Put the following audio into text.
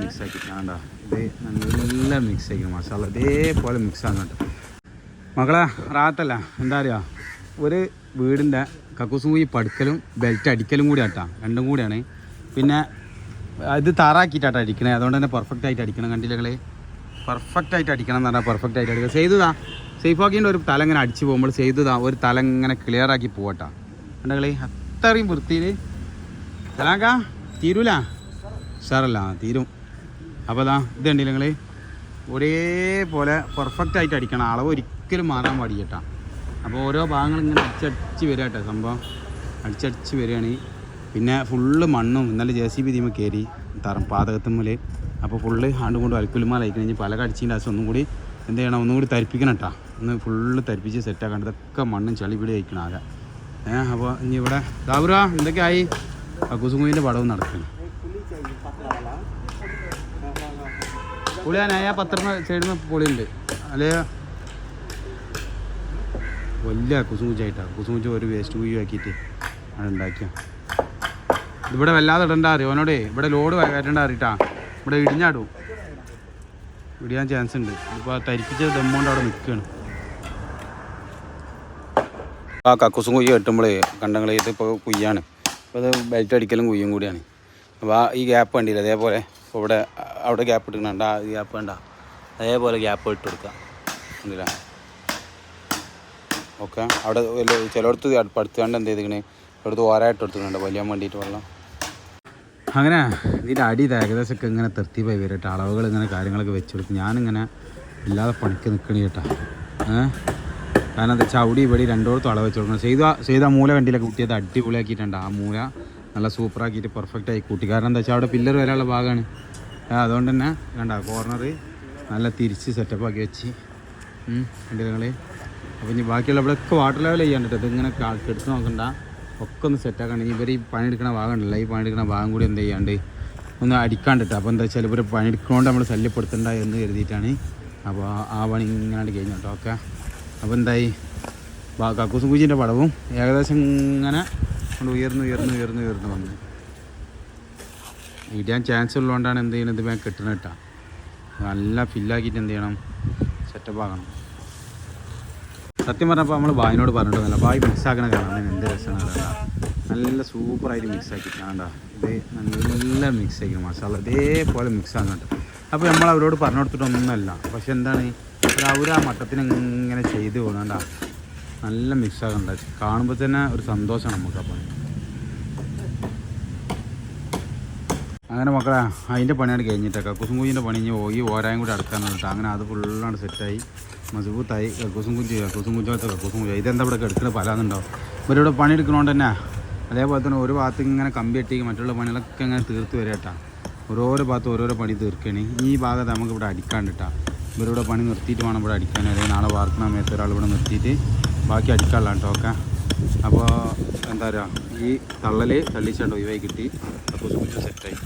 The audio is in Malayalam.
മിക്സ് ആക്കി കാണണ്ട ഇത് നല്ല മിക്സ് ആക്കി മസാല ഇതേപോലെ മിക്സ് ആണ് കേട്ടോ. മകളെ റാത്തല്ല. എന്താ പറയുക ഒരു വീടിന്റെ കക്കൂസും കൂടി പടുക്കലും ബെൽറ്റ് അടിക്കലും കൂടി ആട്ടാ. രണ്ടും കൂടിയാണ്. പിന്നെ ഇത് താറാക്കിയിട്ടാട്ടാ അടിക്കണേ. അതുകൊണ്ട് തന്നെ പെർഫെക്റ്റ് ആയിട്ട് അടിക്കണം. കണ്ടില്ലേ പെർഫെക്റ്റ് ആയിട്ട് അടിക്കണം എന്ന് പറഞ്ഞാൽ പെർഫെക്റ്റ് ആയിട്ട് അടിക്കുക ചെയ്തതാ സേഫ് ആക്കിയിട്ട് ഒരു തല ഇങ്ങനെ അടിച്ച് പോകുമ്പോൾ ചെയ്തതാ ഒരു തല ഇങ്ങനെ ക്ലിയർ ആക്കി പോവട്ടാ. കണ്ടകളി അത്രയും വൃത്തിയിൽ തലാക്കാ തീരൂല? സാറല്ല തീരും. അപ്പോൾ അതാ ഇത് കണ്ടില്ല നിങ്ങൾ ഒരേപോലെ പെർഫെക്റ്റ് ആയിട്ട് അടിക്കണം. അളവ് ഒരിക്കലും മാറാൻ പാടില്ല അപ്പോൾ ഓരോ ഭാഗങ്ങൾ ഇങ്ങനെ അടിച്ചടിച്ച് വരിക കേട്ടോ സംഭവം. അടിച്ചടിച്ച് വരികയാണ്. പിന്നെ ഫുള്ള് മണ്ണും ഇന്നലെ ജെ സി ബി തീമ കയറി തറം പാതകത്തുമ്മൽ അപ്പോൾ ഫുള്ള് ആണ്ടും കൊണ്ട് അൽക്കുലുമാല അയക്കണം കഴിഞ്ഞ് പല കടിച്ചിന്റെ ആവശ്യം ഒന്നും കൂടി എന്ത് ചെയ്യണം? ഒന്നും കൂടി തരിപ്പിക്കണം കേട്ടോ. ഒന്ന് ഫുള്ള് തരിപ്പിച്ച് സെറ്റാക്കണം ഇതൊക്കെ മണ്ണും ചളി പിടി അയക്കണം ആകെ. ഏഹ് അപ്പോൾ ഇനി ഇവിടെ ദാബുറ എന്തൊക്കെയായി? കക്കൂസുമുവിന്റെ പടവും നടക്കണം. പുളി ഞാൻ പത്രം സൈഡിൽ പൊളിയുണ്ട്. അല്ലേ? വലിയ കുസുമുച്ചായിട്ടാണ് കുസുമുച്ച ഒരു വേസ്റ്റ് കുഴി ആക്കിയിട്ട് അത് ഉണ്ടാക്കിയ. ഇതിവിടെ വല്ലാതെ ഇടണ്ട അറിയോ? ഇവിടെ ലോഡ് കയറ്റണ്ട അറിയിട്ടാ. ഇവിടെ ഇടിഞ്ഞാടും. ഇടിയാൻ ചാൻസ് ഉണ്ട്. ഇപ്പോൾ തരിപ്പിച്ച ദമ്മോണ്ട് അവിടെ നിൽക്കുകയാണ് ആ കക്കുസും കുയ്യ കെട്ടുമ്പോഴേ കണ്ടങ്ങളെ ഇതിപ്പോൾ കുയ്യാണ്. അപ്പോൾ ഇത് ബെൽറ്റ് അടിക്കലും കുയ്യും കൂടിയാണ്. അപ്പോൾ ആ ഈ ഗ്യാപ്പ് കണ്ടില്ല? അതേപോലെ ഇപ്പോൾ ഇവിടെ അവിടെ ഗ്യാപ്പ് ഇട്ടിട്ടുണ്ട് ആ ഗ്യാപ്പ് വേണ്ട അതേപോലെ ഗ്യാപ്പ് ഇട്ട് കൊടുക്കുക കണ്ടില്ല ഓക്കെ. അവിടെ ചിലയിടത്ത് പടുത്തുകൊണ്ട് എന്ത് ചെയ്തിക്കണേ ഇവിടുത്തെ ഓരായിട്ട് എടുത്തിട്ടുണ്ട് വലിയാൻ വേണ്ടിയിട്ട് വെള്ളം. അങ്ങനെ ഇതിന്റെ അടി ഇത് ഏകദേശമൊക്കെ ഇങ്ങനെ തെർത്തിപ്പായി വരും കേട്ടോ. അളവുകൾ ഇങ്ങനെ കാര്യങ്ങളൊക്കെ വെച്ച് കൊടുക്കും ഞാനിങ്ങനെ ഇല്ലാതെ പണിക്ക് നിൽക്കണി കേട്ടോ. ഏഹ് കാരണം എന്താ വെച്ചാൽ അവിടെ ഇവിടെ രണ്ടോടത്തും അളവ് വെച്ച് കൊടുക്കണം. ചെയ്ത ചെയ്ത മൂല വണ്ടിയിലൊക്കെ കുട്ടിയത് അടിപൊളിയാക്കിയിട്ടുണ്ട്. ആ മൂല നല്ല സൂപ്പറാക്കിയിട്ട് പെർഫെക്റ്റ് ആയി കൂട്ടി. കാരണം എന്താ വെച്ചാൽ അവിടെ പില്ലർ വരാനുള്ള ഭാഗമാണ്. അതുകൊണ്ട് തന്നെ കണ്ട കോർണർ നല്ല തിരിച്ച് സെറ്റപ്പ് ആക്കി വെച്ച്. കണ്ടില്ല നിങ്ങൾ അപ്പോൾ ഇനി ബാക്കിയുള്ള ഇവിടെയൊക്കെ വാട്ടർ ലെവൽ ചെയ്യാൻ കേട്ടോ. ഇതിങ്ങനെ എടുത്ത് നോക്കണ്ട. ഒക്കെ ഒന്ന് സെറ്റാക്കണം ഇവർ ഈ പണിയെടുക്കണ ഭാഗം ഉണ്ടല്ലോ ഈ പണിയെടുക്കണ ഭാഗം കൂടി എന്ത് ചെയ്യാണ്ട് ഒന്ന് അടിക്കാണ്ടിട്ട് അപ്പോൾ എന്താ വെച്ചാൽ ഇവർ പണിയെടുക്കുന്നതുകൊണ്ട് നമ്മൾ ശല്യപ്പെടുത്തണ്ട എന്ന് കരുതിയിട്ടാണ്. അപ്പോൾ ആ- പണി ഇങ്ങനെ കഴിഞ്ഞു കേട്ടോ. ഓക്കെ. അപ്പോൾ എന്തായി? കക്കൂസും കുജിന്റെ പടവും ഏകദേശം ഇങ്ങനെ ഉയർന്നു ഉയർന്നു ഉയർന്നു ഉയർന്ന് വന്നു. ഇടാൻ ചാൻസ് ഉള്ളതുകൊണ്ടാണ് എന്ത് ചെയ്യണത്? ഇത് കിട്ടണം കേട്ടോ. നല്ല ഫില്ലാക്കിയിട്ട് എന്ത് ചെയ്യണം? സെറ്റപ്പ് ആകണം സത്യം പറഞ്ഞപ്പോൾ നമ്മൾ ബായിനോട് പറഞ്ഞിട്ടൊന്നുമില്ല ബായ് മിക്സ് ആക്കണ കാണാൻ എന്ത് രസമാണ് നല്ല സൂപ്പറായിട്ട് മിക്സ് കാണണ്ട ഇത് നല്ല മിക്സ് ആക്കി മസാല ഇതേപോലെ മിക്സ് ആക്കണം കേട്ടോ അപ്പോൾ നമ്മൾ അവരോട് പറഞ്ഞു കൊടുത്തിട്ടൊന്നുമല്ല. പക്ഷെ എന്താണ്? അവർ ആ മട്ടത്തിന് ഇങ്ങനെ ചെയ്ത് പോകണണ്ട നല്ല മിക്സ് ആകണ്ട കാണുമ്പോൾ തന്നെ ഒരു സന്തോഷമാണ് നമുക്ക് അപ്പം. അങ്ങനെ മക്കളെ അതിന്റെ പണിയാണ് കഴിഞ്ഞിട്ട് കക്കൂസും കുഞ്ഞിന്റെ പണി ഇനി ഈ ഓരായും കൂടി അടക്കാനുണ്ട് കേട്ടോ. അങ്ങനെ അത് ഫുള്ളാണ് സെറ്റായി. മസബൂത്തായി. കക്കൂസും കുഞ്ചി കക്കൂസും കുഞ്ചോത്തെ കക്കൂസും കുഞ്ചി ഇതെന്താ ഇവിടെ കിടക്കുന്ന പലാന്നുണ്ടാവും പണി പണിയെടുക്കണോണ്ട് തന്നെ അതേപോലെ തന്നെ ഒരു ഭാഗത്ത് ഇങ്ങനെ കമ്പി കെട്ടി മറ്റുള്ള പണികളൊക്കെ ഇങ്ങനെ തീർത്ത് വരിക കേട്ടാ. ഓരോരോ ഭാഗത്ത് ഓരോരോ പണി തീർക്കണി. ഈ ഭാഗത്ത് നമുക്ക് ഇവിടെ അടിക്കാണ്ട് കേട്ടോ. ഇവരിവിടെ പണി നിർത്തിയിട്ട് വേണം ഇവിടെ അടിക്കാൻ. അല്ലെങ്കിൽ നാളെ വാർക്കണ സമയത്ത് ഒരാൾ ഇവിടെ നിർത്തിയിട്ട് ബാക്കി അടിക്കാനുള്ള കേട്ടോ ഓക്കെ അപ്പോൾ എന്താ പറയുക ഈ തള്ളൽ തള്ളിച്ചാണ്ട് ഒഴിവായി കിട്ടി. അപ്പോൾ കുഞ്ചും സെറ്റായി